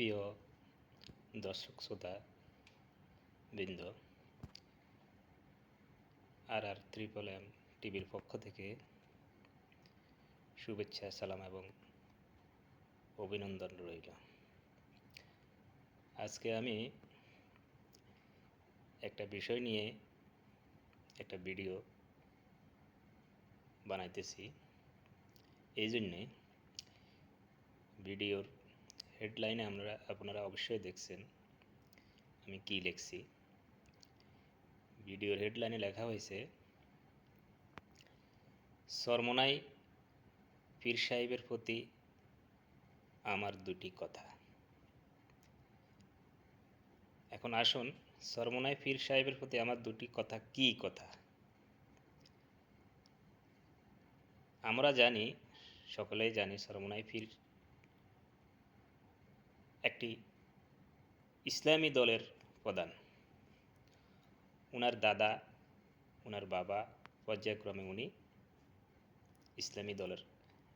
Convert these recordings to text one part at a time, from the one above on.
প্রিয় দর্শক, শ্রোতা, বৃন্দ আর আর ত্রিপল এম টিভির পক্ষ থেকে শুভেচ্ছা, সালাম এবং অভিনন্দন রইল। আজকে আমি একটা বিষয় নিয়ে একটা ভিডিও বানাইতেছি। এই জন্যে ভিডিওর হেডলাইনে আমরা, আপনারা অবশ্যই দেখছেন। আমি কি লিখছি? ভিডিওর হেডলাইনে লেখা হয়েছে, সরমনাই পীর সাহেবের প্রতি আমার দুটি কথা। এখন আসুন, সরমনাই পীর সাহেবের প্রতি আমার দুটি কথা কি কথা? আমরা জানি, সকলেই জানি সরমনাই পীর একটি ইসলামী দলের প্রধান। ওনার দাদা ওনার বাবা পর্যায়ক্রমে উনি ইসলামী দলের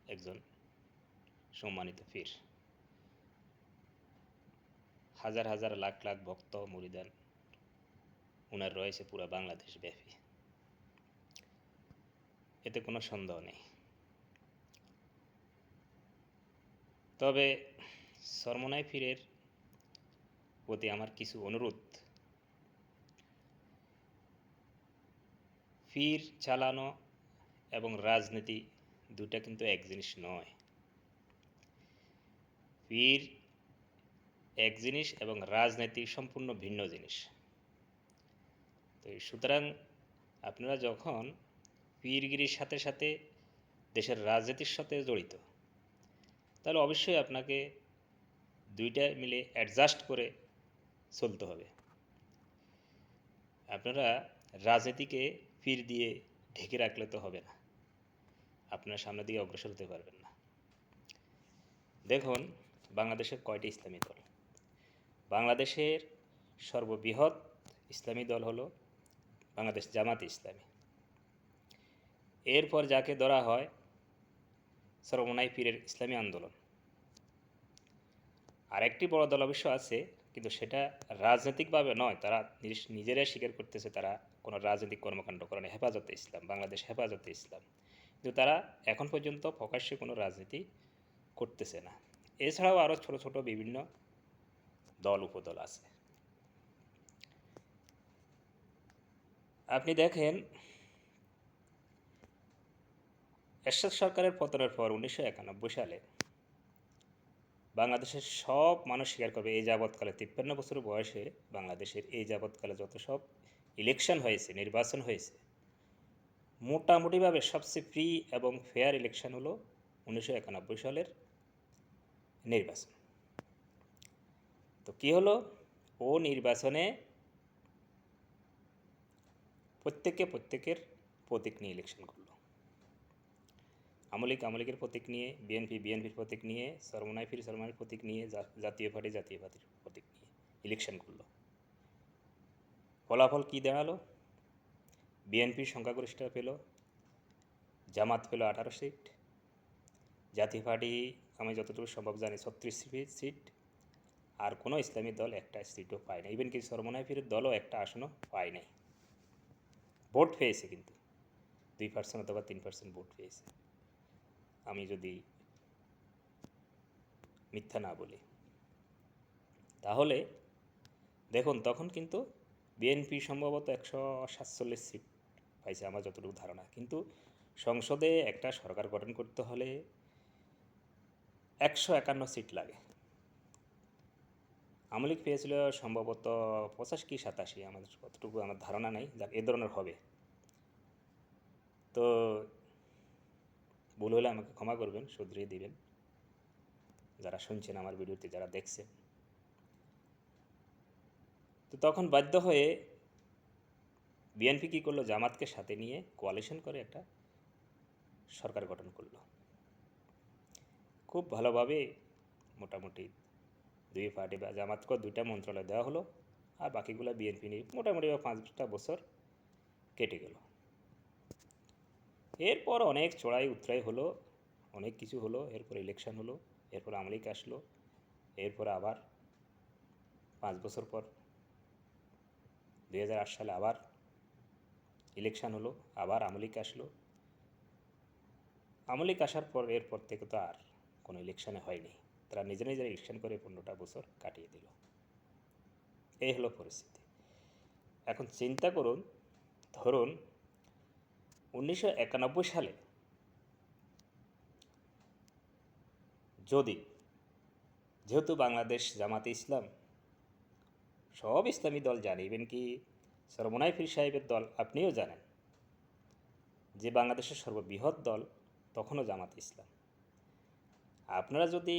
একজন সম্মানিত পীর। হাজার হাজার লাখ লাখ ভক্ত মুরিদান ওনার রয়েছে পুরো বাংলাদেশ ব্যাপী। এতে কোনো সন্দেহ নেই। তবে সরমনাই ফিরের প্রতি আমার কিছু অনুরোধ। ফির, চালানো এবং রাজনীতি দুটা কিন্তু এক জিনিস নয়। ফির এক জিনিস এবং রাজনীতি সম্পূর্ণ ভিন্ন জিনিস। তো সুতরাং আপনারা যখন পীরগিরির সাথে সাথে দেশের রাজনীতির সাথে জড়িত, তাহলে অবশ্যই আপনাকে দুইটা মিলে অ্যাডজাস্ট করে চলতে হবে। আপনারা রাজনীতিকে পীর দিয়ে ঢেকে রাখলে তো হবে না। আপনার সামনের দিকে অগ্রসর হতে পারবেন না। দেখুন, বাংলাদেশের কয়টি ইসলামী দল? বাংলাদেশের সর্ববৃহৎ ইসলামী দল হলো বাংলাদেশ জামাত ইসলামী। এরপর যাকে ধরা হয় সর্বমনাই পীরের ইসলামী আন্দোলন। আরেকটি বড় দল অবশ্য আছে, কিন্তু সেটা রাজনৈতিকভাবে নয়। তারা নিজেরাই স্বীকার করতেছে তারা কোনো রাজনৈতিক কর্মকাণ্ড করে না হেফাজতে ইসলাম, বাংলাদেশ হেফাজতে ইসলাম। কিন্তু তারা এখন পর্যন্ত প্রকাশ্যে কোনো রাজনীতি করতেছে না। এছাড়াও আরও ছোট ছোট বিভিন্ন দল, উপদল আছে। আপনি দেখেন, এরশাদ সরকারের পতনের পর উনিশশো একানব্বই সালে বাংলাদেশের সব মানুষ স্বীকার করবে এই যাবৎকালে। তিপ্পান্ন বছর বয়সে বাংলাদেশের এই যাবৎকালে যত সব ইলেকশন হয়েছে, নির্বাচন হয়েছে, মোটামুটিভাবে সবচেয়ে ফ্রি এবং ফেয়ার ইলেকশন হলো উনিশশো একানব্বই সালের নির্বাচন। তো কী হলো? ও নির্বাচনে প্রত্যেকে প্রত্যেকের প্রতীক নিয়ে ইলেকশন করল। আমলিক, আমলিকের প্রতীক নিয়ে, বিএনপি, বিএনপির প্রতীক নিয়ে, সরমনাই ফির সরমনাইয়ের প্রতীক নিয়ে জাতীয় পার্টি, জাতীয় পার্টির প্রতীক নিয়ে ইলেকশন করল। ফলাফল কী দাঁড়াল? বিএনপির সংখ্যাগরিষ্ঠতা পেল, জামাত পেল আঠারো সিট, জাতীয় পার্টি, আমি যতটুকু সম্ভব জানি, ছত্রিশ সিট, আর কোনো ইসলামী দল একটা সিটও পায় না ইভেন কি সরমনাই ফিরের দলও একটা আসনও পায় নাই। ভোট পেয়েছে কিন্তু, দুই পার্সেন্ট অথবা তিন পার্সেন্ট ভোট পেয়েছে। আমি যদি মিথ্যা না বলি। তাহলে দেখুন, তখন কিন্তু বিএনপি সম্ভবত একশো সাতচল্লিশ সিট পাইছে আমার যতটুকু ধারণা। কিন্তু সংসদে একটা সরকার গঠন করতে হলে একশো একান্ন সিট লাগে। আমলিক পেয়েছিল সম্ভবত পঁচাশ কি সাতাশি আমাদের কতটুকু আমার ধারণা নেই এ ধরনের হবে। তো ভুল হলে আমাকে ক্ষমা করবেন, শুধরিয়ে দিবেন। যারা শুনছেন আমার ভিডিওতে যারা দেখছেন। তো তখন বাধ্য হয়ে বিএনপি কী করল? জামাতকে সাথে নিয়ে কোয়ালিশন করে একটা সরকার গঠন করল। খুব ভালোভাবে মোটামুটি দুই পার্টি বা জামাতকে দুইটা মন্ত্রণালয় দেওয়া হলো, আর বাকিগুলো বিএনপি নিয়ে মোটামুটি পাঁচটা বছর কেটে গেল। এরপর অনেক চড়াই উতরাই হলো, অনেক কিছু হলো। এরপর ইলেকশন হলো, এরপর আমলিক আসলো, এরপর আবার পাঁচ বছর পর দু হাজার আট সালে আবার ইলেকশন হলো, আবার আমলিক আসলো। আমলিক আসার পর, এরপর থেকে তো আর কোনো ইলেকশনে হয়নি। তারা নিজে নিজের ইলেকশন করে পনেরোটা বছর কাটিয়ে দিল। এই হলো পরিস্থিতি। এখন চিন্তা করুন, ধরুন উনিশশো একানব্বই সালে যদি, যেহেতু বাংলাদেশ জামাতে ইসলাম, সব ইসলামী দল জানে ইভেন কি? সরমনাই সাহেবের দল আপনিও জানেন যে বাংলাদেশের সর্ববৃহৎ দল তখনও জামাত ইসলাম। আপনারা যদি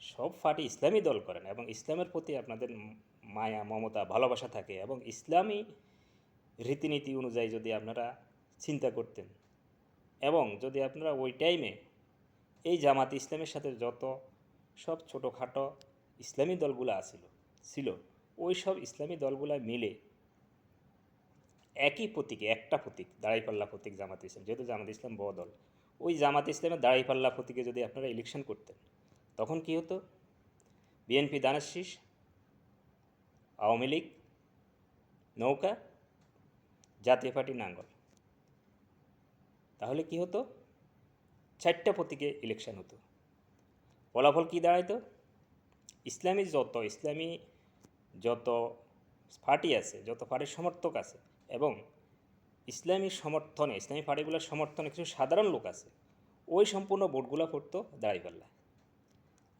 সব পার্টি ইসলামী দল করেন এবং ইসলামের প্রতি আপনাদের মায়া, মমতা, ভালোবাসা থাকে এবং ইসলামী রীতিনীতি অনুযায়ী যদি আপনারা চিন্তা করতেন। এবং যদি আপনারা ওই টাইমে এই জামাত ইসলামের সাথে যত সব ছোটোখাটো ইসলামী দলগুলো আছিল, ছিল, ওই সব ইসলামী দলগুলো মিলে একই প্রতীকে, একটা প্রতীক, দাঁড়াইপাল্লা প্রতীক জামাত ইসলাম, যেহেতু জামাত ইসলাম বড় দল, ওই জামাত ইসলামের দাঁড়াইপাল্লা প্রতীকে যদি আপনারা ইলেকশন করতেন, তখন কি হতো? বিএনপি দানের শীষ, আওয়ামী লীগ, নৌকা, জাতীয় পার্টি নাঙ্গল। তাহলে কি হতো? চারটা প্রতীকে ইলেকশন হতো। ফলাফল কী দাঁড়াইতো? ইসলামী যত ইসলামী যত পার্টি আছে, যত পার্টির সমর্থক আছে, এবং ইসলামী সমর্থনে, ইসলামী পার্টিগুলোর সমর্থনে কিছু সাধারণ লোক আছে, ওই সম্পূর্ণ ভোটগুলো পড়তো দাঁড়িপাল্লা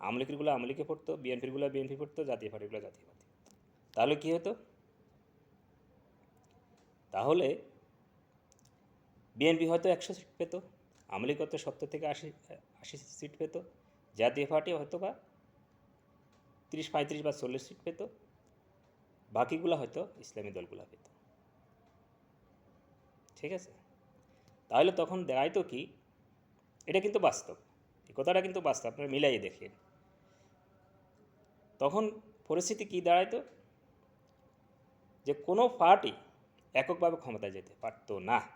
আমলিকিরগুলো আমলিকে পড়তো বিএনপিরগুলো বিএনপি পড়তো, জাতীয় পার্টিগুলো জাতীয় পার্টি তাহলে কী হতো? তাহলে বিএনপি হয়তো একশো সিট পেত আমলিক হয়তো সত্তর থেকে আশি আশি সিট পেত, জাতীয় পার্টি হয়তো বা তিরিশ, পঁয়ত্রিশ বা চল্লিশ সিট পেত, বাকিগুলো হয়তো ইসলামী দলগুলো পেত। ঠিক আছে? তাহলে তখন দেখায় তো কি? এটা কিন্তু বাস্তব। এই কথাটা কিন্তু বাস্তব, আপনারা মিলাইয়ে দেখেন। তখন পরিস্থিতি কী দাঁড়াইতো যে কোনো পার্টি এককভাবে ক্ষমতায় যেতে পারতো না।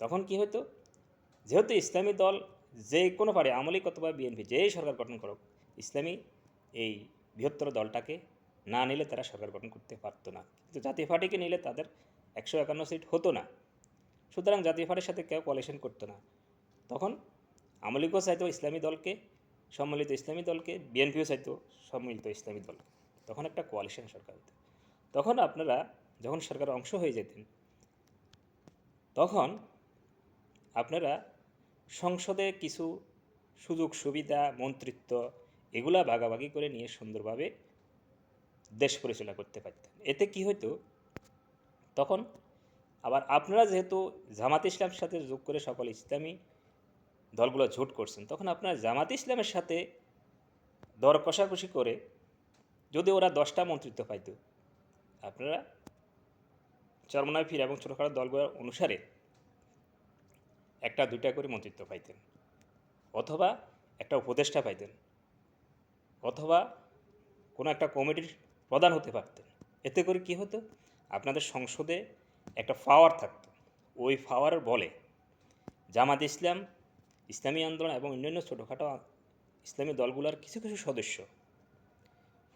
তখন কি হতো যেহেতু ইসলামী দল যে কোনো পার্টি, আমলিক অথবা বিএনপি, যেই সরকার গঠন করুক, ইসলামী এই বৃহত্তর দলটাকে না নিলে তারা সরকার গঠন করতে পারতো না। কিন্তু জাতীয় পার্টিকে নিলে তাদের একশো একান্ন সিট হতো না। সুতরাং জাতীয় পার্টির সাথে কেউ কোয়ালিশন করতো না। তখন আমলিকও চাইতো ইসলামী দলকে সম্মিলিত ইসলামী দলকে, বিএনপিও চাইতো সম্মিলিত ইসলামী দলকে। তখন একটা কোয়ালিশন সরকার হতো। তখন আপনারা যখন সরকারের অংশ হয়ে যেতেন, তখন আপনারা সংসদে কিছু সুযোগ, সুবিধা, মন্ত্রিত্ব এগুলা ভাগাভাগি করে নিয়ে সুন্দরভাবে দেশ পরিচালনা করতে পারতেন। এতে কি হতো তখন আবার আপনারা যেহেতু জামাত ইসলামের সাথে যোগ করে সকল ইসলামী দলগুলো জোট করছেন, তখন আপনারা জামাত ইসলামের সাথে দর কষাকষি করে যদি ওরা দশটা মন্ত্রিত্ব পাইত, আপনারা চরমনায় ফির এবং ছোটোখাটো দলগুলোর অনুসারে একটা, দুইটা করে মন্ত্রিত্ব পাইতেন। অথবা একটা উপদেষ্টা পাইতেন। অথবা কোনো একটা কমিটির প্রধান হতে পারতেন। এতে করে কি হতো? আপনাদের সংসদে একটা পাওয়ার থাকতো। ওই পাওয়ারের বলে জামাত ইসলাম, ইসলামী আন্দোলন এবং অন্যান্য ছোটোখাটো ইসলামী দলগুলোর কিছু কিছু সদস্য,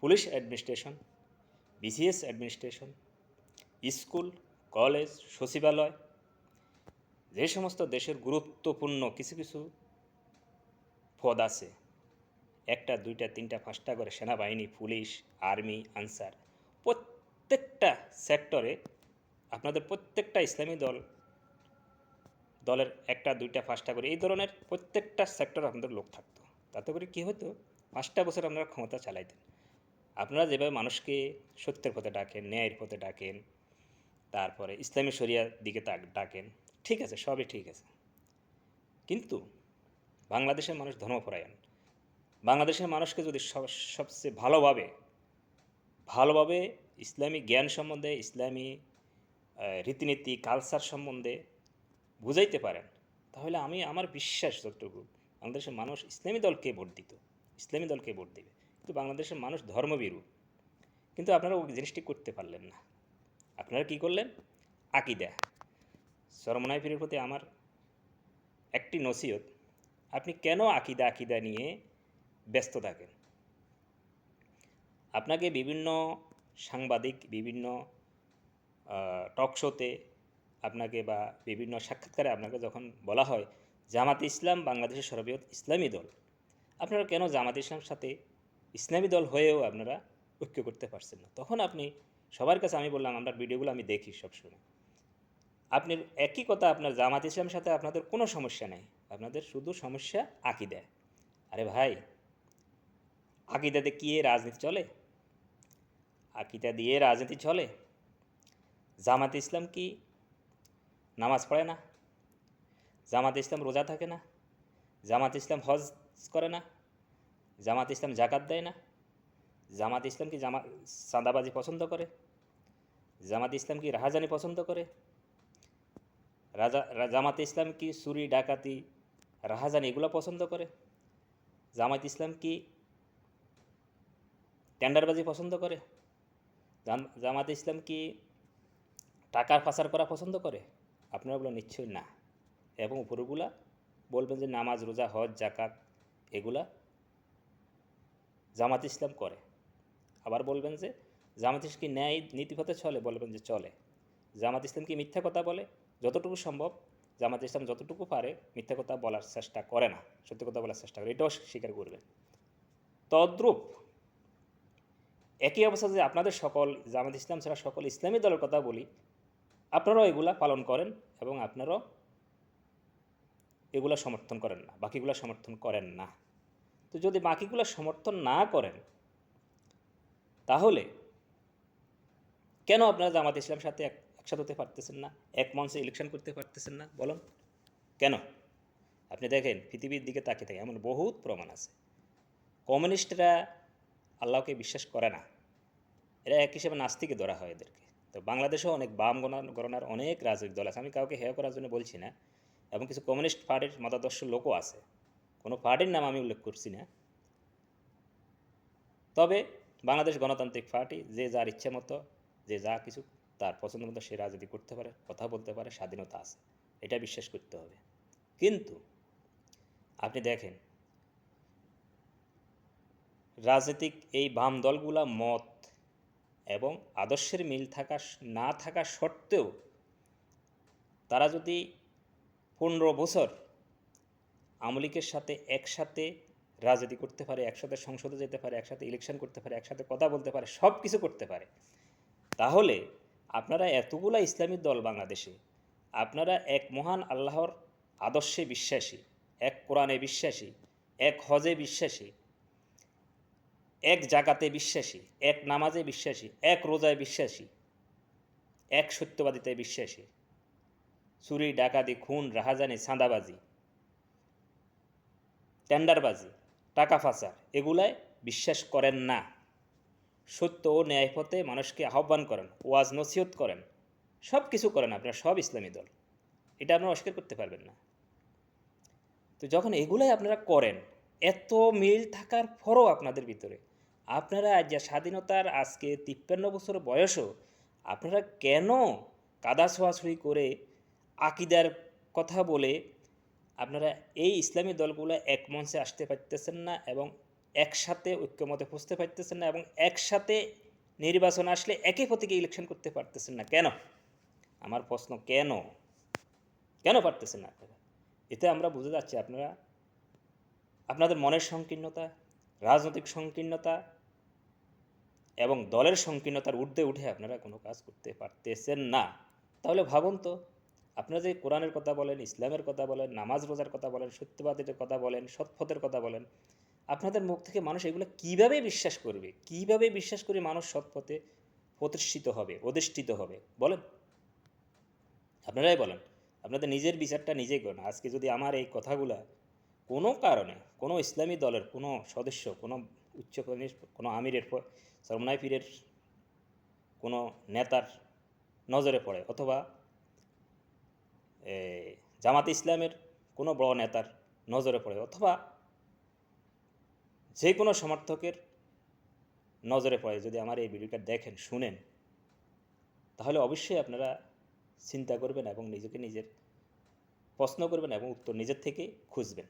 police administration, BCS administration, school, college, সচিবালয় যে সমস্ত দেশের গুরুত্বপূর্ণ কিছু কিছু পদ আছে, একটা, দুইটা, তিনটা, পাঁচটা করে সেনাবাহিনী, পুলিশ, আর্মি, আনসার, প্রত্যেকটা সেক্টরে আপনাদের প্রত্যেকটা ইসলামী দল, দলের একটা, দুইটা, পাঁচটা করে, এই ধরনের প্রত্যেকটা সেক্টর আপনাদের লোক থাকতো। তাতে করে কী হতো? পাঁচটা বছর আপনারা ক্ষমতা চালাইতেন। আপনারা যেভাবে মানুষকে সত্যের পথে ডাকেন, ন্যায়ের পথে ডাকেন, তারপরে ইসলামী শরিয়ার দিকে ডাকেন ঠিক আছে, সবই ঠিক আছে। কিন্তু বাংলাদেশের মানুষ ধর্মপরায়ণ। বাংলাদেশের মানুষকে যদি সবচেয়ে ভালোভাবে ভালোভাবে ইসলামী জ্ঞান সম্বন্ধে, ইসলামী রীতিনীতি কালচার সম্বন্ধে বুঝাইতে পারেন, তাহলে আমি আমার বিশ্বাস যতটুকু, বাংলাদেশের মানুষ ইসলামী দলকে ভোট দিত, ইসলামী দলকে ভোট দেবে। কিন্তু বাংলাদেশের মানুষ ধর্মবিরু কিন্তু আপনারা ওই জিনিসটি করতে পারলেন না। আপনারা কি করলেন? আকিদা। সরমনাই পীরের প্রতি আমার একটি নসিহত, আপনি কেন আকিদা আকিদা নিয়ে ব্যস্ত থাকেন? আপনাকে বিভিন্ন সাংবাদিক, বিভিন্ন টক শোতে আপনাকে বা বিভিন্ন সাক্ষাৎকারে আপনাকে যখন বলা হয়, জামাত ইসলাম বাংলাদেশের সর্ববৃহৎ ইসলামী দল, আপনারা কেন জামাত ইসলামের সাথে ইসলামী দল হয়েও আপনারা ঐক্য করতে পারছেন না? তখন আপনি, সবার কাছে আমি বললাম আপনার ভিডিওগুলো আমি দেখি সবসময়। আপনি একই কথা আপনার জামাত ইসলামের সাথে আপনাদের কোনো সমস্যা নেই। আপনাদের শুধু সমস্যা আকিদায় আরে ভাই, আকিদাতে কি রাজনীতি চলে? আকিদা দিয়ে রাজনীতি চলে? জামাত ইসলাম কি নামাজ পড়ে না? জামাত ইসলাম রোজা থাকে না? জামাত ইসলাম হজ করে না? জামাত ইসলাম জাকাত দেয় না? জামাত ইসলাম কি জামা চাঁদাবাজি পছন্দ করে? জামাত ইসলাম কি রাহাজানি পছন্দ করে? রাজা জামাত ইসলাম কি চুরি ডাকাতি, রাহাজানি এগুলো পছন্দ করে? জামাত ইসলাম কি টেন্ডারবাজি পছন্দ করে? জাম- জামাত ইসলাম কি টাকার পাচার করা পছন্দ করে? আপনারা বলেন, নিশ্চয়ই না। এবং উপরগুলা বলবেন যে নামাজ, রোজা, হজ জাকাত এগুলা জামাত ইসলাম করে। আবার বলবেন যে জামাত ইসলাম কি ন্যায় নীতিপথে চলে? বলবেন যে চলে। জামাত ইসলাম কি মিথ্যা কথা বলে? যতটুকু সম্ভব জামাত ইসলাম যতটুকু পারে মিথ্যা কথা বলার চেষ্টা করে না, সত্যি কথা বলার চেষ্টা করে, এটাও স্বীকার করবেন তদ্রূপ একই অবস্থা যে আপনাদের সকল, জামাত ইসলাম ছাড়া সকল ইসলামী দলের কথা বলি, আপনারাও এগুলা পালন করেন এবং আপনারাও এগুলা সমর্থন করেন না, বাকিগুলা সমর্থন করেন না। তো যদি বাকিগুলা সমর্থন না করেন, তাহলে কেন আপনারা জামাত ইসলাম সাথে এক একসাথে হতে পারতেছেন না, এক মঞ্চে ইলেকশন করতে পারতেছেন না, বলুন। কেন? আপনি দেখেন, পৃথিবীর দিকে তাকিয়ে থাকে এমন বহুত প্রমাণ আছে। কমিউনিস্টরা আল্লাহকে বিশ্বাস করে না। এরা এক হিসেবে নাস্তিকে ধরা হয় এদেরকে। তো বাংলাদেশেও অনেক বাম গণনা গণনার অনেক রাজনৈতিক দল আছে। আমি কাউকে হেয় করার জন্য বলছি না। এবং কিছু কমিউনিস্ট পার্টির মতাদর্শ লোকও আছে। কোনো পার্টির নাম আমি উল্লেখ করছি না। তবে বাংলাদেশ গণতান্ত্রিক পার্টি যে যার ইচ্ছে মতো, যে যা কিছু তার পছন্দ মতো সে রাজনীতি করতে পারে, কথা বলতে পারে, স্বাধীনতা আছে। এটা বিশ্বাস করতে হবে। কিন্তু আপনি দেখেন, রাজনৈতিক এই বাম দলগুলা মত এবং আদর্শের মিল থাকা না থাকা সত্ত্বেও তারা যদি পনেরো বছর আমলিকের সাথে একসাথে রাজনীতি করতে পারে, একসাথে সংসদে যেতে পারে, একসাথে ইলেকশন করতে পারে, একসাথে কথা বলতে পারে সব কিছু করতে পারে, তাহলে আপনারা এতগুলা ইসলামী দল বাংলাদেশে, আপনারা এক মহান আল্লাহর আদর্শে বিশ্বাসী, এক কোরআনে বিশ্বাসী, এক হজে বিশ্বাসী, এক জাগাতে বিশ্বাসী, এক নামাজে বিশ্বাসী, এক রোজায় বিশ্বাসী, এক সত্যবাদিতায় বিশ্বাসী। চুরি, ডাকাতি, খুন, রাহাজানি, চাঁদাবাজি, টেন্ডারবাজি, টাকা ফাঁসার এগুলায় বিশ্বাস করেন না। সত্য ও ন্যায় পথে মানুষকে আহ্বান করেন, ওয়াজ নসিহত করেন, সব কিছু করেন আপনারা, সব ইসলামী দল। এটা আপনারা অস্বীকার করতে পারবেন না। তো যখন এগুলাই আপনারা করেন, এত মিল থাকার পরও আপনাদের ভিতরে, আপনারা যা স্বাধীনতার আজকে তিপ্পান্ন বছর বয়সও, আপনারা কেন কাদা ছোঁয়াছুঁই করে আকিদার কথা বলে আপনারা এই ইসলামী দলগুলো এক মঞ্চে আসতে পারতেছেন না এবং একসাথে ঐক্যমতে পৌঁছতে পারতেছেন না এবং একসাথে নির্বাচন আসলে একই প্রতীকে ইলেকশন করতে পারতেছেন না। কেন? আমার প্রশ্ন, কেন? কেন পারতেছেন না আপনারা? এতে আমরা বুঝে যাচ্ছি আপনারা, আপনাদের মনের সংকীর্ণতা, রাজনৈতিক সংকীর্ণতা এবং দলের সংকীর্ণতার ঊর্ধ্বে উঠে আপনারা কোনো কাজ করতে পারতেছেন না। তাহলে ভাবুন তো, আপনারা যে কোরআনের কথা বলেন, ইসলামের কথা বলেন, নামাজ রোজার কথা বলেন সত্যবাদের কথা বলেন, সৎপথের কথা বলেন আপনাদের মুখ থেকে মানুষ এগুলো কীভাবে বিশ্বাস করবে? কীভাবে বিশ্বাস করে মানুষ সৎপথে প্রতিষ্ঠিত হবে, অধিষ্ঠিত হবে? বলেন। আপনারাই বলেন। আপনাদের নিজের বিচারটা নিজেই করেন। আজকে যদি আমার এই কথাগুলা কোনো কারণে, কোনো ইসলামী দলের, কোনো সদস্য, কোনো উচ্চ কোনো আমিরের সরমনাই পীরের কোনো নেতার নজরে পড়ে অথবা জামাত ইসলামের কোনো বড় নেতার নজরে পড়ে অথবা যে কোনো সমর্থকের নজরে পড়ে যদি আমার এই ভিডিওটা দেখেন, শুনেন, তাহলে অবশ্যই আপনারা চিন্তা করবেন এবং নিজেকে নিজের প্রশ্ন করবেন এবং উত্তর নিজের থেকে খুঁজবেন।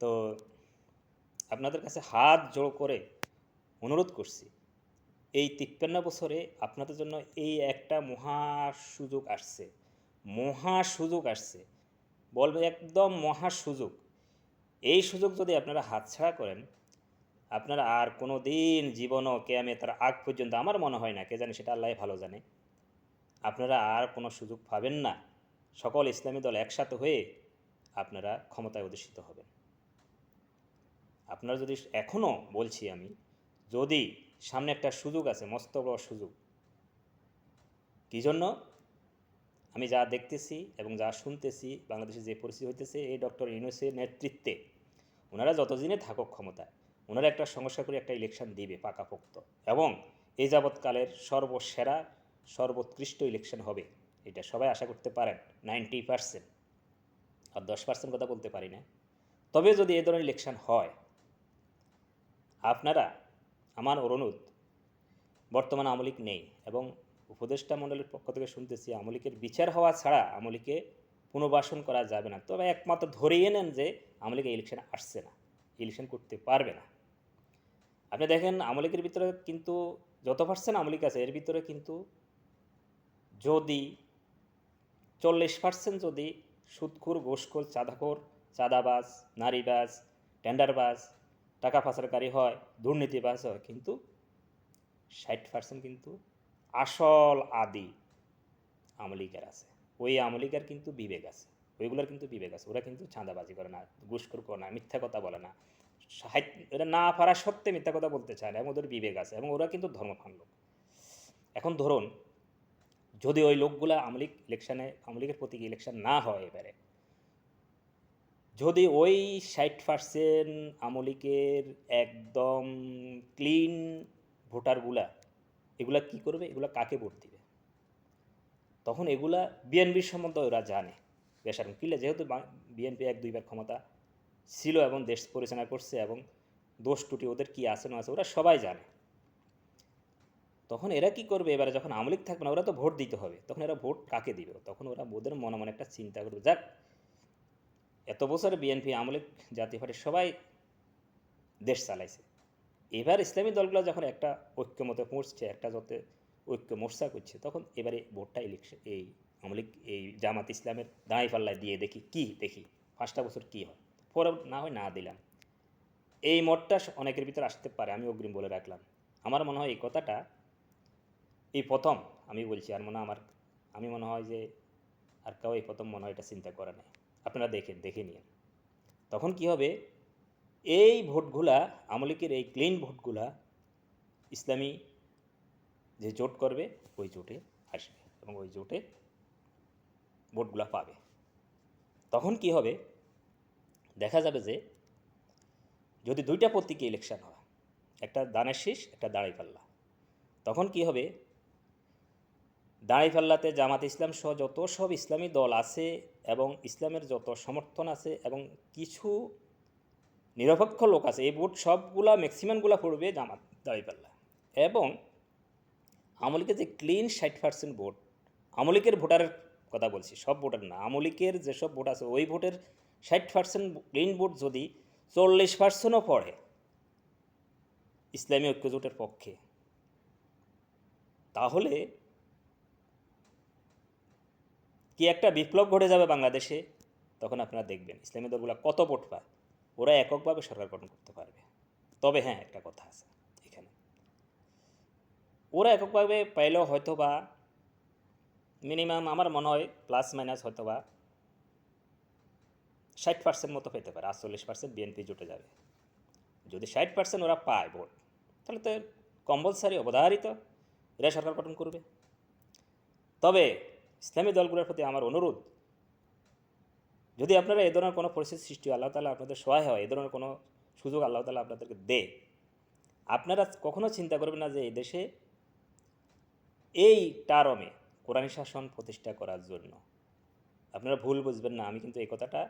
তো আপনাদের কাছে হাত জোড় করে অনুরোধ করছি, এই তিপ্পান্ন বছরে আপনাদের জন্য এই একটা মহা সুযোগ আসছে, মহা সুযোগ আসছে। বলবে একদম মহা সুযোগ। এই সুযোগ যদি আপনারা হাতছাড়া করেন, আপনারা আর কোনো দিন জীবনও কেয়ামে তার আগ পর্যন্ত আমার মনে হয় না, কে জানে সেটা আল্লাহ ভালো জানে, আপনারা আর কোনো সুযোগ পাবেন না। সকল ইসলামী দল একসাথে হয়ে আপনারা ক্ষমতায় অধিষ্ঠিত হবেন। আপনারা যদি এখনও বলছি আমি, যদি সামনে একটা সুযোগ আছে, মস্ত বড় সুযোগ, কী জন্য? আমি যা দেখতেছি এবং যা শুনতেছি, বাংলাদেশে যে পরিস্থিতি হইতেছে, এই ডক্টর ইউনুসের নেতৃত্বে ওনারা যতদিনে থাকুক ক্ষমতায়, ওনারা একটা সংস্কার করে একটা ইলেকশন দিবে পাকাপোক্ত এবং এই যাবৎকালের সর্বসেরা, সর্বোৎকৃষ্ট ইলেকশন হবে, এটা সবাই আশা করতে পারেন নাইনটি পার্সেন্ট আর দশ পার্সেন্ট কথা বলতে পারি না। তবে যদি এ ধরনের ইলেকশন হয়, আপনারা, আমার অনুরোধ, বর্তমান আমলিক নেই এবং উপদেষ্টা মণ্ডলের পক্ষ থেকে শুনতেছি, আমলিকের বিচার হওয়া ছাড়া আমলিকে পুনর্বাসন করা যাবে না। তবে একমাত্র ধরেই নেন যে আমলিক ইলেকশন আসছে না ইলেকশন করতে পারবে না। আপনি দেখেন, আমলিকের ভিতরে কিন্তু যত পার্সেন্ট আমলিক আছে, এর ভিতরে কিন্তু যদি চল্লিশ পার্সেন্ট যদি সুদখোর ঘোষখোর চাঁদাখোর, চাঁদাবাজ, নারীবাজ, টেন্ডারবাজ টাকা পাচারকারী হয়, দুর্নীতিবাজ হয়, কিন্তু ষাট পার্সেন্ট কিন্তু আসল আদি আমলিকার আছে। ওই আমলিকার কিন্তু বিবেক আছে। ওইগুলোর কিন্তু বিবেক আছে। ওরা কিন্তু চাঁদাবাজি করে না, ঘুষখোর করে না, মিথ্যা কথা বলে না। সাহিত্য এটা না পারা সত্ত্বে মিথ্যা কথা বলতে চায় না এবং ওদের বিবেক আছে এবং ওরা কিন্তু ধর্মফান লোক। এখন ধরুন, যদি ওই লোকগুলা আমলিক ইলেকশানে, আমলিকের প্রতি ইলেকশন না হয় এবারে? যদি ওই ষাট পার্সেন্ট আমলিকের একদম ক্লিন ভোটারগুলা এগুলা কি করবে? এগুলা কাকে ভোট দিবে? তখন এগুলা বিএনপির সম্বন্ধে ওরা জানে। বেসারণ কিলে যেহেতু বিএনপি এক দুইবার ক্ষমতা ছিল এবং দেশ পরিচালনা করছে এবং দোষ টুটি ওদের কি আছে, না আছে, ওরা সবাই জানে। তখন এরা কি করবে? এবারে যখন আমলিক থাকবে না, ওরা তো ভোট দিতে হবে। তখন এরা ভোট কাকে দিবে? তখন ওরা ওদের মনে মনে একটা চিন্তা করবে, যাক, এত বছর বিএনপি আমলিক জাতীয় পার্টি সবাই দেশ চালাইছে। এবার ইসলামী দলগুলো যখন একটা ঐক্য ঐক্যমতে পৌঁছছে, একটা যাতে ঐক্য মোর্চা করছে, তখন এবারে ভোটটা ইলেকশন এই আমলিক এই জামাত ইসলামের দাঁড়াই পাল্লায় দিয়ে দেখি কি দেখি, পাঁচটা বছর কি হয়? পরে না হয় না দিলাম। এই মতটা অনেকের ভিতরে আসতে পারে, আমি অগ্রিম বলে রাখলাম। আমার মনে হয় এই কথাটা এই প্রথম আমি বলছি, আর মনে আমার, আমি মনে হয় যে আর কেউ এই প্রথম মনে হয় এটা চিন্তা করে নাই। আপনারা দেখেন, দেখে নিন তখন কি হবে? এই ভোটগুলা, আমলিকের এই ক্লিন ভোটগুলা ইসলামী যে জোট করবে, ওই জোটে আসবে এবং ওই জোটে ভোটগুলা পাবে। তখন কি হবে? দেখা যাবে যে যদি দুইটা প্রতীকে ইলেকশন হয়, একটা দানের শীষ, একটা দাঁড়াইপাল্লা তখন কি হবে? দাঁড়াইপাল্লাতে জামাত ইসলাম সহ যত সব ইসলামী দল আছে এবং ইসলামের যত সমর্থন আছে এবং কিছু নিরপেক্ষ লোক আছে, এই ভোট সবগুলা ম্যাক্সিমামগুলা পড়বে জামাত দাঁড়িপাল্লা এবং আমলিকের যে ক্লিন ষাট পার্সেন্ট ভোট আমলিকের ভোটারের কথা বলছি, সব ভোটার না আমলিকের যেসব ভোট আছে, ওই ভোটের ষাট পার্সেন্ট ক্লিন ভোট যদি চল্লিশ পার্সেন্টও পড়ে, ইসলামী ঐক্যজোটের পক্ষে, তাহলে কি একটা বিপ্লব ঘটে যাবে বাংলাদেশে? তখন আপনারা দেখবেন, ইসলামী দলগুলো কত ভোট পায়? ওরা এককভাবে সরকার গঠন করতে পারবে। তবে হ্যাঁ একটা কথা আছে এখানে। ওরা এককভাবে পাইলেও হয়তো বা মিনিমাম আমার মনে হয় প্লাস মাইনাস হয়তো বা ষাট পার্সেন্ট মতো পেতে পারে, আটচল্লিশ পার্সেন্ট বিএনপি জুটে যাবে। যদি ষাট পার্সেন্ট ওরা পায় ভোট, তাহলে তো কম্পালসারি অবধারিত এরা সরকার গঠন করবে। তবে ইসলামী দলগুলোর প্রতি আমার অনুরোধ যদি আপনারা এ ধরনের কোনো পরিস্থিতি সৃষ্টি আল্লাহ তালা আপনাদের সহায় হয়, এ ধরনের কোনো সুযোগ আল্লাহ তালা আপনাদেরকে দে আপনারা কখনো চিন্তা করবেন না যে এই দেশে এই টারমে কোরআনী শাসন প্রতিষ্ঠা করার জন্য। আপনারা ভুল বুঝবেন না, আমি কিন্তু এই কথাটা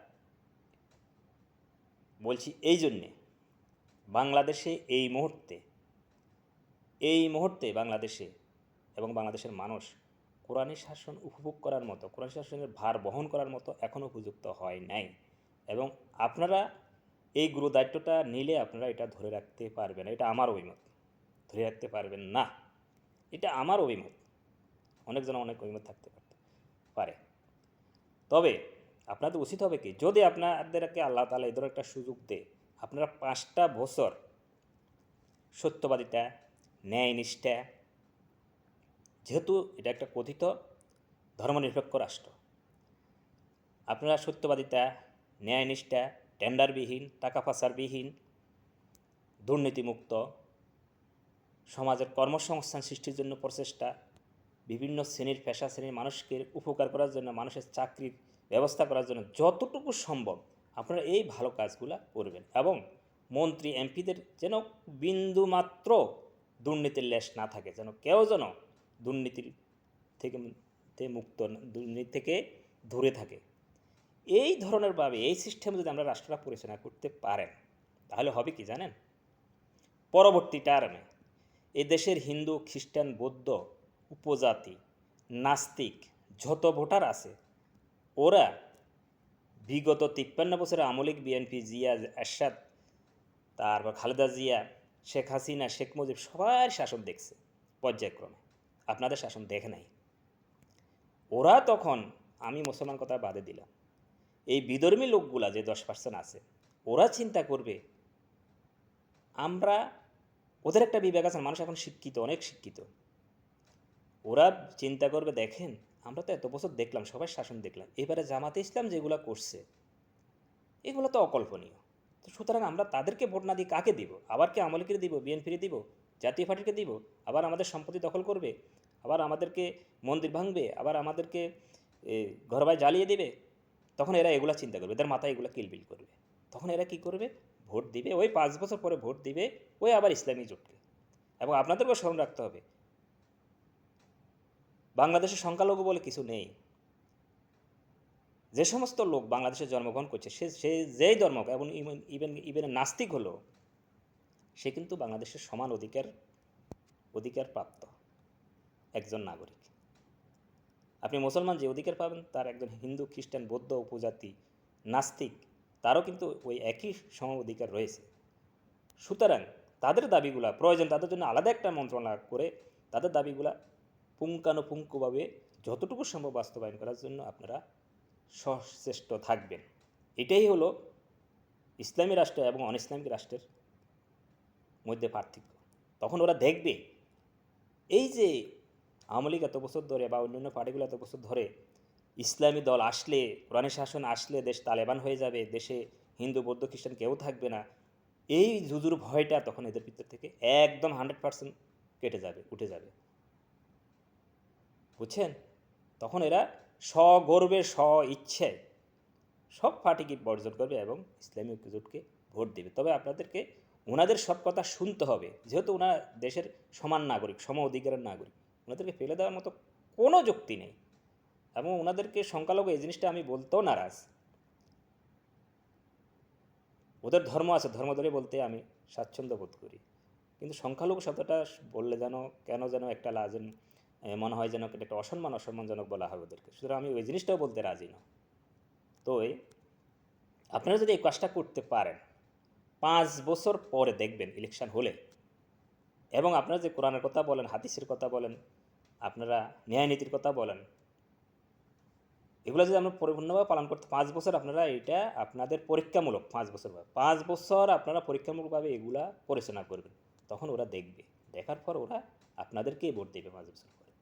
বলছি এই জন্যে। বাংলাদেশে এই মুহূর্তে এই মুহূর্তে বাংলাদেশে এবং বাংলাদেশের মানুষ কোরআনী শাসন উপভোগ করার মতো, কোরআন শাসনের ভার বহন করার মতো এখনও উপযুক্ত হয় নাই। এবং আপনারা এই গুরু দায়িত্বটা নিলে আপনারা এটা ধরে রাখতে পারবেন এটা আমার অভিমত। ধরে রাখতে পারবেন না। এটা আমার অভিমত। অনেকজন অনেক অভিমত থাকতে পারতে পারে। তবে আপনাদের উচিত হবে কি, যদি আপনাদেরকে আল্লাহ তালা ধরনের একটা সুযোগ দেয় আপনারা পাঁচটা বছর সত্যবাদিতা, ন্যায়নিষ্ঠা যেহেতু এটা একটা কথিত ধর্মনিরপেক্ষ রাষ্ট্র। আপনারা সত্যবাদিতা, ন্যায়নিষ্ঠা, টেন্ডারবিহীন টাকা পাচারবিহীন দুর্নীতিমুক্ত, সমাজের কর্মসংস্থান সৃষ্টির জন্য প্রচেষ্টা, বিভিন্ন শ্রেণির পেশা শ্রেণির মানুষকে উপকার করার জন্য, মানুষের চাকরির ব্যবস্থা করার জন্য যতটুকু সম্ভব আপনারা এই ভালো কাজগুলো করবেন এবং মন্ত্রী, এমপিদের যেন বিন্দুমাত্র দুর্নীতির লেশ না থাকে, যেন কেউ যেন দুর্নীতির থেকে মুক্ত দুর্নীতি থেকে দূরে থাকে। এই ধরনের ভাবে, এই সিস্টেম যদি আমরা রাষ্ট্রটা পরিচালনা করতে পারেন, তাহলে হবে কি জানেন? পরবর্তী টার্মে দেশের হিন্দু, খ্রিস্টান, বৌদ্ধ, উপজাতি, নাস্তিক যত ভোটার আছে, ওরা বিগত তিপ্পান্ন বছরে আমলিক বিএনপি, জিয়া, এরশাদ, তারপর খালেদা জিয়া, শেখ হাসিনা, শেখ মুজিব সবার শাসন দেখছে, পর্যায়ক্রমে। আপনাদের শাসন দেখে নাই। ওরা তখন আমি মুসলমান কথা বাদে দিলাম। এই বিধর্মী লোকগুলা যে দশ পার্সেন্ট আছে, ওরা চিন্তা করবে, আমরা ওদের একটা বিবেক আছে, মানুষ এখন শিক্ষিত, অনেক শিক্ষিত। ওরা চিন্তা করবে, দেখেন, আমরা তো এত বছর দেখলাম, সবাই শাসন দেখলাম। এবারে জামাতে ইসলাম যেগুলো করছে, এগুলো তো অকল্পনীয়। তো সুতরাং আমরা তাদেরকে ভোট না দিয়ে কাকে দিব? আবার কি আমলকে দিব বিএনপিকে দিব, জাতীয় পার্টিকে দিব? আবার আমাদের সম্পত্তি দখল করবে? আবার আমাদেরকে মন্দির ভাঙবে, আবার আমাদেরকে ঘরবাই জ্বালিয়ে দেবে, তখন এরা এগুলা চিন্তা করবে। এদের মাথায় এগুলো কিলবিল করবে। তখন এরা কি করবে? ভোট দিবে। ওই পাঁচ বছর পরে ভোট দিবে ওই আবার ইসলামী জোটকে। এবং আপনাদেরকেও স্মরণ রাখতে হবে। বাংলাদেশে সংখ্যালঘু বলে কিছু নেই। যে সমস্ত লোক বাংলাদেশে জন্মগ্রহণ করছে, সে সে যেই ধর্ম এবং ইভেন ইভেন নাস্তিক হলো, সে কিন্তু বাংলাদেশের সমান অধিকার অধিকার প্রাপ্ত। একজন নাগরিক। আপনি মুসলমান যে অধিকার পাবেন তার একজন হিন্দু, খ্রিস্টান, বৌদ্ধ, উপজাতি, নাস্তিক, তারও কিন্তু ওই একই সম অধিকার রয়েছে। সুতরাং তাদের দাবিগুলা প্রয়োজন, তাদের জন্য আলাদা একটা মন্ত্রণালয় করে তাদের দাবিগুলা পুঙ্খানুপুঙ্খভাবে যতটুকু সম্ভব বাস্তবায়ন করার জন্য আপনারা সশ্রেষ্ঠ থাকবেন। এটাই হলো ইসলামী রাষ্ট্র এবং অন ইসলামিক রাষ্ট্রের মধ্যে পার্থক্য। তখন ওরা দেখবে, এই যে আওয়ামী লীগ এত বছর ধরে বা অন্যান্য পার্টিগুলো এত বছর ধরে ইসলামী দল আসলে, কোরআনের শাসন আসলে দেশ তালেবান হয়ে যাবে, দেশে হিন্দু, বৌদ্ধ, খ্রিস্টান কেউ থাকবে না। এই জুজুর ভয়টা তখন এদের ভিতর থেকে একদম হান্ড্রেড পার্সেন্ট কেটে যাবে, উঠে যাবে। বুঝছেন? তখন এরা স্বগর্বে স্ব ইচ্ছে সব পার্টিকে বর্জন করবে এবং ইসলামী ঐক্যজোটকে ভোট দেবে। তবে আপনাদেরকে ওনাদের সব কথা শুনতে হবে। যেহেতু ওনারা দেশের সমান নাগরিক, সম অধিকারের নাগরিক। ওনাদেরকে ফেলে দেওয়ার মতো কোনো যুক্তি নেই। এবং ওনাদেরকে সংখ্যালঘু এই জিনিসটা আমি বলতেও নারাজ। ওদের ধর্ম আছে ধর্ম ধরে বলতে আমি স্বাচ্ছন্দ্য বোধ করি। কিন্তু সংখ্যালঘু শব্দটা বললে যেন, কেন যেন একটা লাজেন মনে হয় যেন একটা অসম্মান, অসম্মানজনক বলা হয় ওদেরকে। সুতরাং আমি ওই জিনিসটাও বলতে রাজি না। তো আপনারা যদি এই কাজটা করতে পারেন, পাঁচ বছর পরে দেখবেন ইলেকশন হলে এবং আপনারা যে কোরআনের কথা বলেন, হাদিসের কথা বলেন, আপনারা ন্যায় নীতির কথা বলেন, এগুলো যদি আমরা পরিপূর্ণভাবে পালন করতে পাঁচ বছর, আপনারা এটা আপনাদের পরীক্ষামূলক পাঁচ বছর পাঁচ বছর আপনারা পরীক্ষামূলকভাবে এগুলা পরিচালনা করবেন। তখন ওরা দেখবে। দেখার পর ওরা আপনাদেরকেই ভোট দেবে পাঁচ বছর পরে।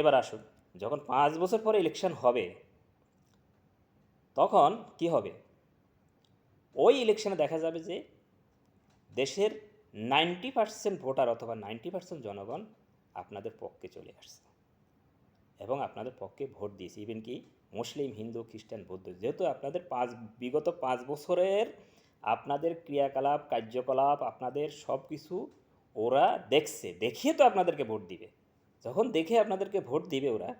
এবার আসুন, যখন পাঁচ বছর পরে ইলেকশন হবে, তখন কি হবে? ওই ইলেকশনে দেখা যাবে যে দেশের নাইনটি পার্সেন্ট ভোটার অথবা নাইনটি পার্সেন্ট জনগণ আপনাদের পক্ষে চলে আসছে। এবং আপনাদের পক্ষে ভোট দিয়েছে। ইভেন কি মুসলিম, হিন্দু, খ্রিস্টান, বৌদ্ধ, যেহেতু আপনাদের পাঁচ, বিগত পাঁচ বছরের আপনাদের ক্রিয়াকলাপ, কার্যকলাপ, আপনাদের সব কিছু ওরা দেখছে। দেখিয়ে তো আপনাদেরকে ভোট দিবে। যখন দেখে আপনাদেরকে ভোট দিবে ওরা,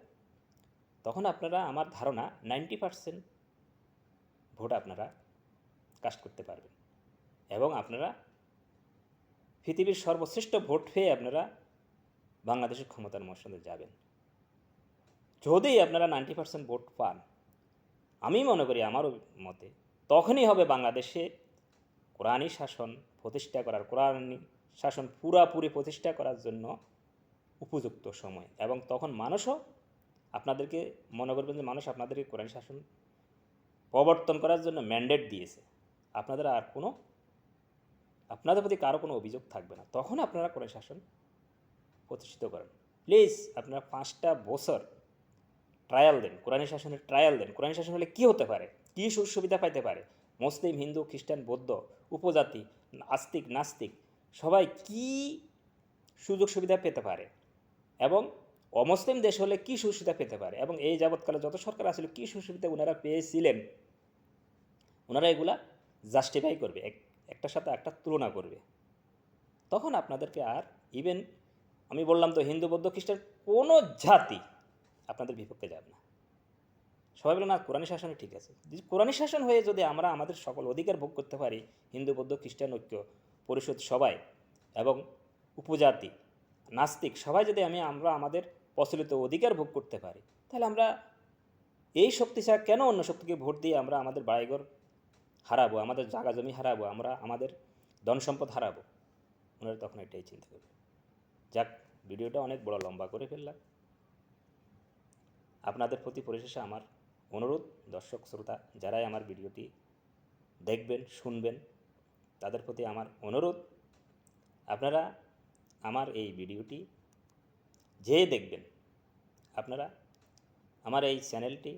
তখন আপনারা, আমার ধারণা, নাইনটি পার্সেন্ট ভোট আপনারা কাস্ট করতে পারবেন। এবং আপনারা পৃথিবীর সর্বশ্রেষ্ঠ ভোট পেয়ে আপনারা বাংলাদেশের ক্ষমতার মসনদে যাবেন। যদি আপনারা নাইনটি পার্সেন্ট ভোট পান, আমি মনে করি আমারও মতে তখনই হবে বাংলাদেশে কোরআনী শাসন প্রতিষ্ঠা করার কোরআনী শাসন পুরাপুরি প্রতিষ্ঠা করার জন্য উপযুক্ত সময়। এবং তখন মানুষও আপনাদেরকে মনে করবেন যে মানুষ আপনাদেরকে কোরআন শাসন প্রবর্তন করার জন্য ম্যান্ডেট দিয়েছে। আপনাদের আর কোনো আপনাদের প্রতি কারও কোনো অভিযোগ থাকবে না। তখন আপনারা কোরআন শাসন প্রতিষ্ঠিত করেন। প্লিজ, আপনারা পাঁচটা বছর ট্রায়াল দেন, কোরআনী শাসনের ট্রায়াল দেন। কোরআনী শাসন হলে কী হতে পারে? কী সুযোগ সুবিধা পাইতে পারে? মুসলিম, হিন্দু, খ্রিস্টান, বৌদ্ধ, উপজাতি, আস্তিক, নাস্তিক, সবাই কি সুযোগ সুবিধা পেতে পারে? এবং অমুসলিম দেশ হলে কী সুযোগ সুবিধা পেতে পারে? এবং এই যাবৎকালে যত সরকার আসলে, কী সুবিধা ওনারা পেয়েছিলেন? ওনারা এগুলা জাস্টিফাই করবে। এক একটার সাথে একটা তুলনা করবে। তখন আপনাদেরকে আর ইভেন আমি বললাম তো হিন্দু, বৌদ্ধ, খ্রিস্টান কোনো জাতি আপনাদের বিপক্ষে যাবে না। সবাই বলে, না, কোরআনী শাসনে ঠিক আছে। যদি কোরআনী শাসন হয়ে যদি আমরা আমাদের সকল অধিকার ভোগ করতে পারি, হিন্দু, বৌদ্ধ, খ্রিস্টান, ঐক্য, পরিষদ সবাই এবং উপজাতি, নাস্তিক সবাই যদি আমি, আমরা আমাদের প্রচলিত অধিকার ভোগ করতে পারি, তাহলে আমরা এই শক্তি ছাড়া কেন অন্য শক্তিকে ভোট দিয়ে আমরা আমাদের বাড়িঘর হারাবো, আমাদের জায়গা জমি হারাবো, আমরা আমাদের ধন সম্পদ হারাবো। ওনারা তখন এটাই চিন্তা করবে। যাক, ভিডিওটা অনেক বড় লম্বা করে ফেললাম। আপনাদের প্রতি পরিশেষে আমার অনুরোধ, দর্শক শ্রোতা, যারাই আমার ভিডিওটি দেখবেন, শুনবেন, তাদের প্রতি আমার অনুরোধ, আপনারা আমার এই ভিডিওটি যে দেখবেন, আপনারা আমার এই চ্যানেলটি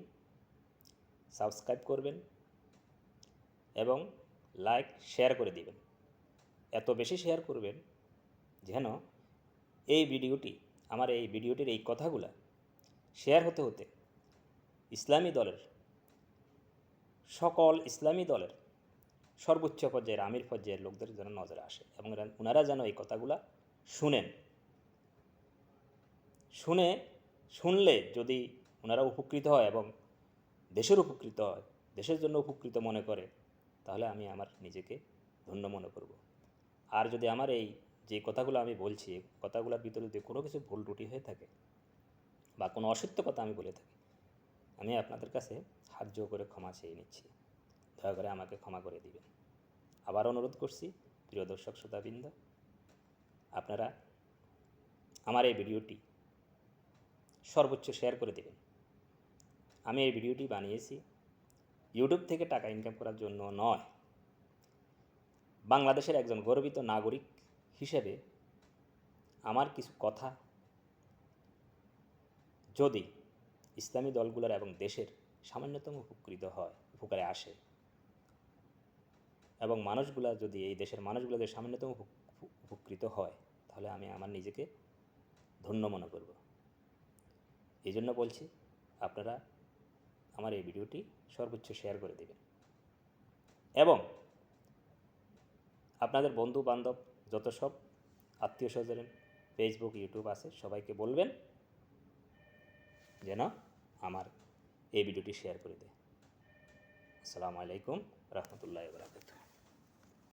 সাবস্ক্রাইব করবেন এবং লাইক শেয়ার করে দিবেন। এত বেশি শেয়ার করবেন যেন এই ভিডিওটি, আমার এই ভিডিওটির এই কথাগুলা শেয়ার হতে হতে ইসলামী দলের, সকল ইসলামী দলের সর্বোচ্চ পর্যায়ের আমির পর্যায়ের লোকদের যেন নজরে আসে এবং ওনারা যেন এই কথাগুলা শুনেন। শুনে, শুনলে যদি ওনারা উপকৃত হয় এবং দেশের উপকৃত হয়, দেশের জন্য উপকৃত মনে করে তাহলে আমি আমার নিজেকে ধন্য মনে করব। আর যদি আমার এই যে কথাগুলো আমি বলছি, কথাগুলোর ভিতরে যদি কোনো কিছু ভুল ত্রুটি হয়ে থাকে বা কোনো অসত্য কথা আমি বলে থাকি, আমি আপনাদের কাছে হাত জোর করে ক্ষমা চেয়ে নিচ্ছি। দয়া করে আমাকে ক্ষমা করে দিবেন। আবার অনুরোধ করছি, প্রিয় দর্শক শ্রোতাবৃন্দ, আপনারা আমার এই ভিডিওটি সর্বোচ্চ শেয়ার করে দেবেন। আমি এই ভিডিওটি বানিয়েছি ইউটিউব থেকে টাকা ইনকাম করার জন্য নয়। বাংলাদেশের একজন গর্বিত নাগরিক হিসেবে আমার কিছু কথা যদি ইসলামী দলগুলোর এবং দেশের সামান্যতম উপকৃত হয়, উপকারে আসে এবং মানুষগুলা যদি এই দেশের মানুষগুলো যদি সামান্যতম উপ- উপ- উপকৃত হয়, তাহলে আমি আমার নিজেকে ধন্য মনে করব। এই জন্য বলছি, আপনারা আমার এই ভিডিওটি সর্বোচ্চ শেয়ার করে দেবেন এবং আপনাদের বন্ধু বান্ধব যত সব আত্মীয় স্বজন ফেসবুক ইউটিউব আছে, সবাইকে বলবেন যেন আমার এই ভিডিওটি শেয়ার করে দেয়। আসসালামু আলাইকুম, রহমতুল্লাহ বরাকাতুহ।